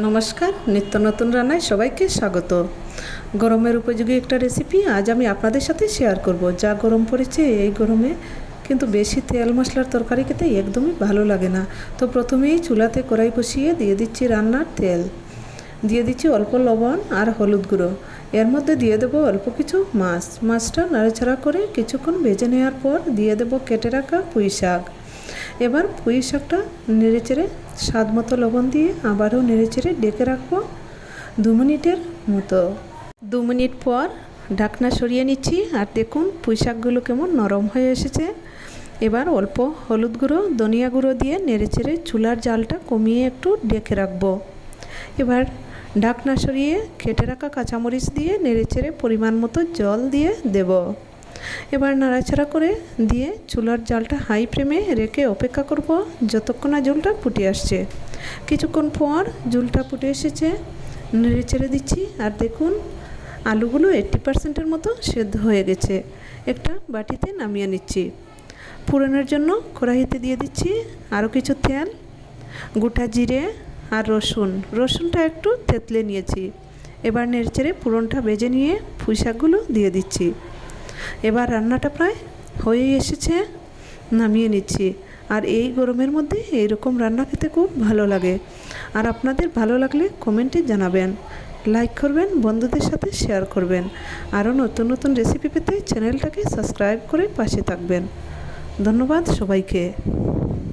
নমস্কার, নিত্য নতুন রান্নায় সবাইকে স্বাগত। গরমের উপযোগী একটা রেসিপি আজ আমি আপনাদের সাথে শেয়ার করব। যা গরম পড়েছে, এই গরমে কিন্তু বেশি তেল মশলার তরকারি খেতে একদমই ভালো লাগে না। তো প্রথমেই চুলাতে কড়াই বসিয়ে দিয়ে দিচ্ছি রান্নার তেল। দিয়ে দিচ্ছি অল্প লবণ আর হলুদ গুঁড়ো। এর মধ্যে দিয়ে দেবো অল্প কিছু মাছ। মাছটা নাড়াচাড়া করে কিছুক্ষণ ভেজে নেওয়ার পর দিয়ে দেবো কেটে রাখা পুঁই শাক এবার পুঁই শাকটা নেড়েচেড়ে স্বাদ মতো লবণ দিয়ে আবারও নেড়েচেড়ে ডেকে রাখব দু মিনিটের মতো। দু মিনিট পর ঢাকনা সরিয়ে নিচ্ছি আর দেখুন পুঁই শাকগুলো কেমন নরম হয়ে এসেছে। এবার অল্প হলুদ গুঁড়ো, ধনিয়া গুঁড়ো দিয়ে নেড়েচেড়ে চুলার জালটা কমিয়ে একটু ডেকে রাখব। এবার ঢাকনা সরিয়ে কেটে রাখা কাঁচামরিচ দিয়ে নেড়েচেড়ে পরিমাণ মতো জল দিয়ে দেব। এবার নাড়াচাড়া করে দিয়ে চুলার জালটা হাই ফ্লেমে রেখে অপেক্ষা করব যতক্ষণ না জলটা ফুটে আসছে। কিছুক্ষণ পর জলটা ফুটে এসেছে, নেড়ে ছেড়ে দিচ্ছি আর দেখুন, আলুগুলো এইট্টি পার্সেন্টের মতো সেদ্ধ হয়ে গেছে। একটা বাটিতে নামিয়ে নিচ্ছি। ফোড়নের জন্য কড়াইতে দিয়ে দিচ্ছি আরও কিছু তেল, গোটা জিরে আর রসুন। রসুনটা একটু তেতলে নিয়েছি। এবার নেড়ে নেড়েচেড়ে পুরনটা বেজে নিয়ে পুঁই শাকগুলো দিয়ে দিচ্ছি। এবার রান্নাটা প্রায় হয়ে এসেছে, নামিয়ে নিচ্ছি। আর এই গরমের মধ্যে এইরকম রান্না খেতে খুব ভালো লাগে। আর আপনাদের ভালো লাগলে কমেন্টে জানাবেন। লাইক করবেন, বন্ধুদের সাথে শেয়ার করবেন। আরও নতুন নতুন রেসিপি পেতে চ্যানেলটাকে সাবস্ক্রাইব করে পাশে থাকবেন। ধন্যবাদ সবাইকে।